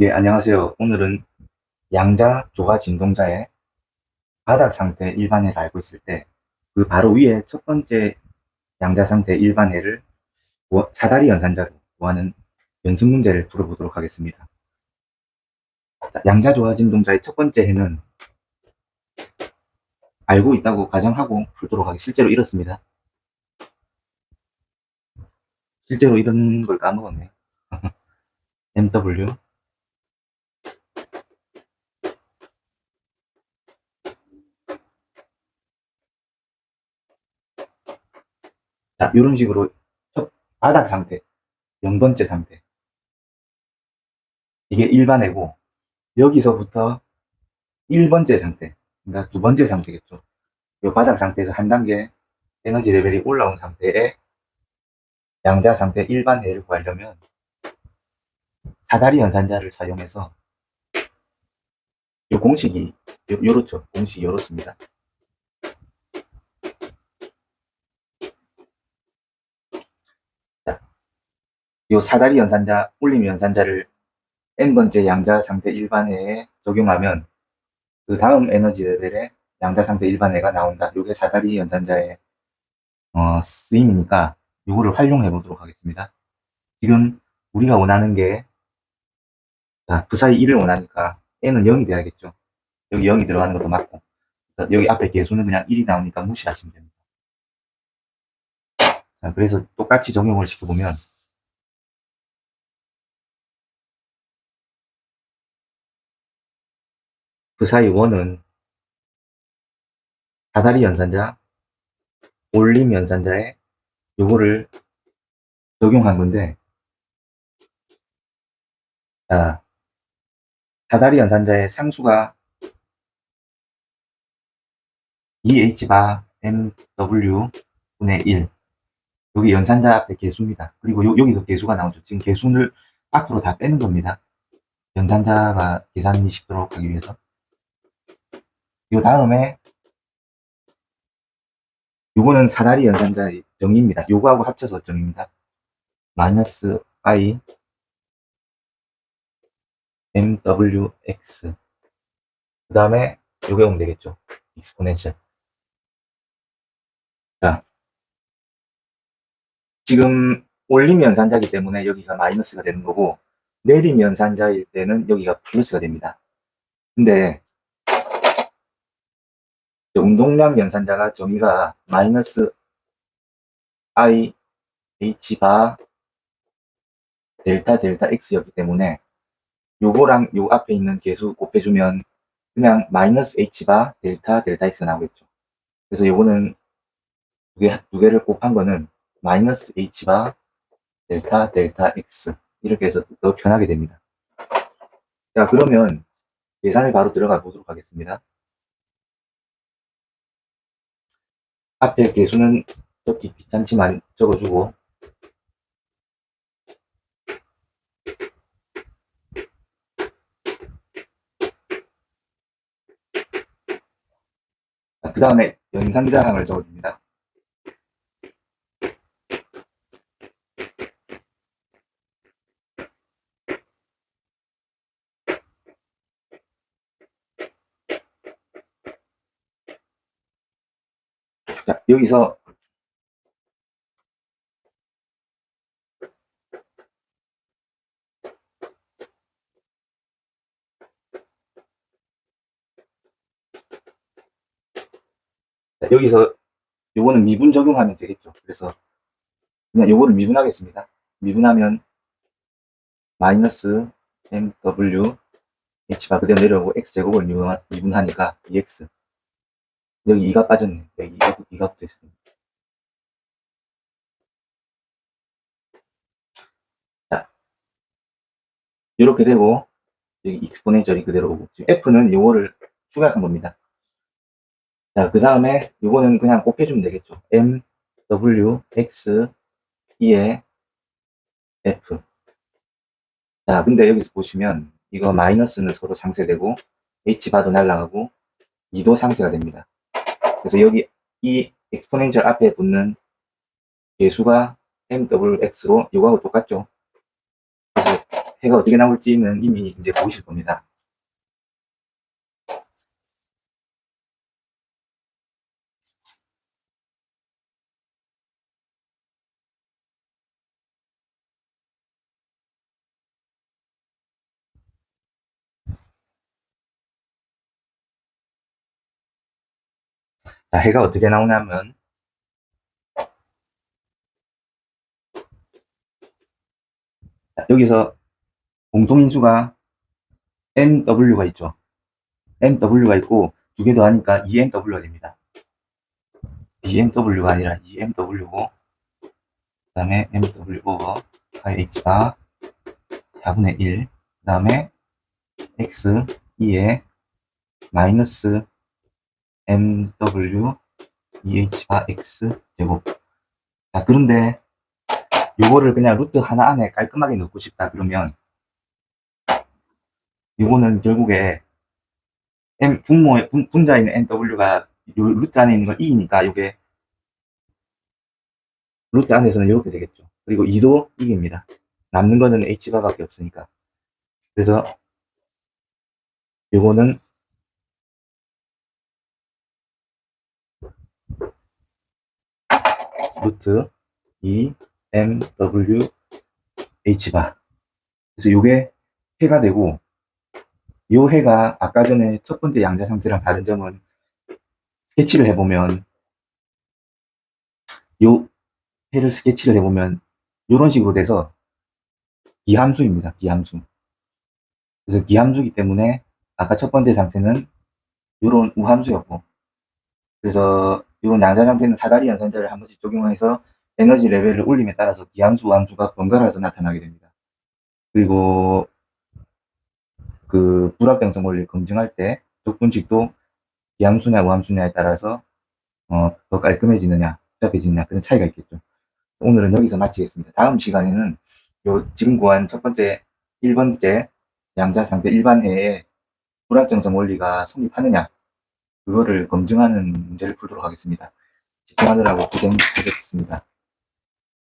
네, 안녕하세요. 오늘은 양자 조화 진동자의 바닥 상태 일반해를 알고 있을 때, 그 바로 위에 첫 번째 양자 상태 일반해를 구- 사다리 연산자로 구하는 연습 문제를 풀어보도록 하겠습니다. 자, 양자 조화 진동자의 첫 번째 해는 알고 있다고 가정하고 풀도록 하겠습니다. 실제로 이렇습니다. 실제로 이런 걸 까먹었네. MW 자, 이런 식으로 첫 바닥 상태, 0번째 상태. 이게 일반이고, 여기서부터 1번째 상태, 그러니까 두 번째 상태겠죠. 이 바닥 상태에서 한 단계 에너지 레벨이 올라온 상태에 양자 상태 일반해를 구하려면 사다리 연산자를 사용해서 이 공식이 요, 요렇죠. 공식이 요렇습니다. 이 사다리 연산자, 올림 연산자를 n번째 양자 상태 일반해에 적용하면 그 다음 에너지 레벨에 양자 상태 일반해가 나온다. 이게 사다리 연산자의 어, 쓰임이니까 이거를 활용해 보도록 하겠습니다. 지금 우리가 원하는 게 자, 그 사이 1을 원하니까 n은 0이 돼야겠죠. 여기 0이 들어가는 것도 맞고 여기 앞에 개수는 그냥 1이 나오니까 무시하시면 됩니다. 자, 그래서 똑같이 적용을 시켜보면 그 사이 원은 사다리 연산자, 올림 연산자에 요거를 적용한 건데, 자, 사다리 연산자의 상수가 EH 바 MW 분의 1. 여기 연산자 앞에 개수입니다. 그리고 요- 여기서 개수가 나오죠. 지금 개수를 앞으로 다 빼는 겁니다. 연산자가 계산이 쉽도록 하기 위해서. 요 다음에 요거는 사다리 연산자의 정의입니다. 요거하고 합쳐서 정의입니다. 마이너스 i mwx 그 다음에 요게 오면 되겠죠. 익스포넨셜 자 지금 올림 연산자이기 때문에 여기가 마이너스가 되는 거고 내림 연산자일 때는 여기가 플러스가 됩니다. 근데 운동량 연산자가 정의가 마이너스 i h 바 델타 델타 x였기 때문에 요거랑 요 앞에 있는 개수 곱해주면 그냥 마이너스 h 바 델타 델타 x 나오겠죠. 그래서 요거는 두, 개, 두 개를 곱한 거는 마이너스 h 바 델타 델타 x 이렇게 해서 더 편하게 됩니다. 자 그러면 계산에 바로 들어가 보도록 하겠습니다. 앞에 개수는 적기 귀찮지만 적어주고 그 다음에 연산자항을 적어줍니다. 자, 여기서 자, 여기서 요거는 미분 적용하면 되겠죠. 그래서 그냥 요거를 미분하겠습니다. 미분하면 마이너스 mw h가 그대로 내려오고 x제곱을 미분, 미분하니까 2x 여기 2가 빠졌네. 여기 2가, 2가 붙어 있습니다. 자, 이렇게 되고 여기 익스포넨셜이 그대로 오고 지금 f는 요거를 추가한 겁니다. 자, 그 다음에 요거는 그냥 곱해주면 되겠죠. m, w, x, 2에 f. 자, 근데 여기서 보시면 이거 마이너스는 서로 상쇄되고 h바도 날라가고 2도 상쇄가 됩니다. 그래서 여기 이 엑스포넨셜 앞에 붙는 개수가 mwx로 이거하고 똑같죠. 그래서 해가 어떻게 나올지는 이미 이제 보이실 겁니다. 자, 해가 어떻게 나오냐면, 자, 여기서 공통인수가 MW가 있죠. MW가 있고, 두 개 더 하니까 EMW가 됩니다. BMW가 아니라 EMW고, 그 다음에 MW 오버 IH가 4분의 1, 그 다음에 X 2에 마이너스 MW EH가 X 제곱. 자, 그런데 요거를 그냥 루트 하나 안에 깔끔하게 넣고 싶다 그러면 요거는 결국에 M 분모의 분, 분자에 있는 NW가 요 루트 안에 있는 건 2니까 요게 루트 안에서는 이렇게 되겠죠. 그리고 2도 2입니다. 남는 거는 H바밖에 없으니까. 그래서 요거는 루트 2 M W H바. 그래서 요게 해가 되고 요 해가 아까 전에 첫 번째 양자 상태랑 다른 점은 스케치를 해보면 요 해를 스케치를 해보면 요런 식으로 돼서 기함수입니다. 기함수. 그래서 기함수이기 때문에 아까 첫 번째 상태는 요런 우함수였고 그래서 이런 양자 상태는 사다리 연산자를 한 번씩 적용해서 에너지 레벨을 올림에 따라서 기함수, 우함수가 번갈아서 나타나게 됩니다. 그리고 그 불합병성 원리를 검증할 때 적분식도 기함수냐 우함수냐에 따라서 어, 더 깔끔해지느냐, 복잡해지느냐 그런 차이가 있겠죠. 오늘은 여기서 마치겠습니다. 다음 시간에는 요 지금 구한 첫 번째 1번째 양자 상태 일반해에 불합정성 원리가 성립하느냐 그거를 검증하는 문제를 풀도록 하겠습니다. 집중하느라고 고생하셨습니다.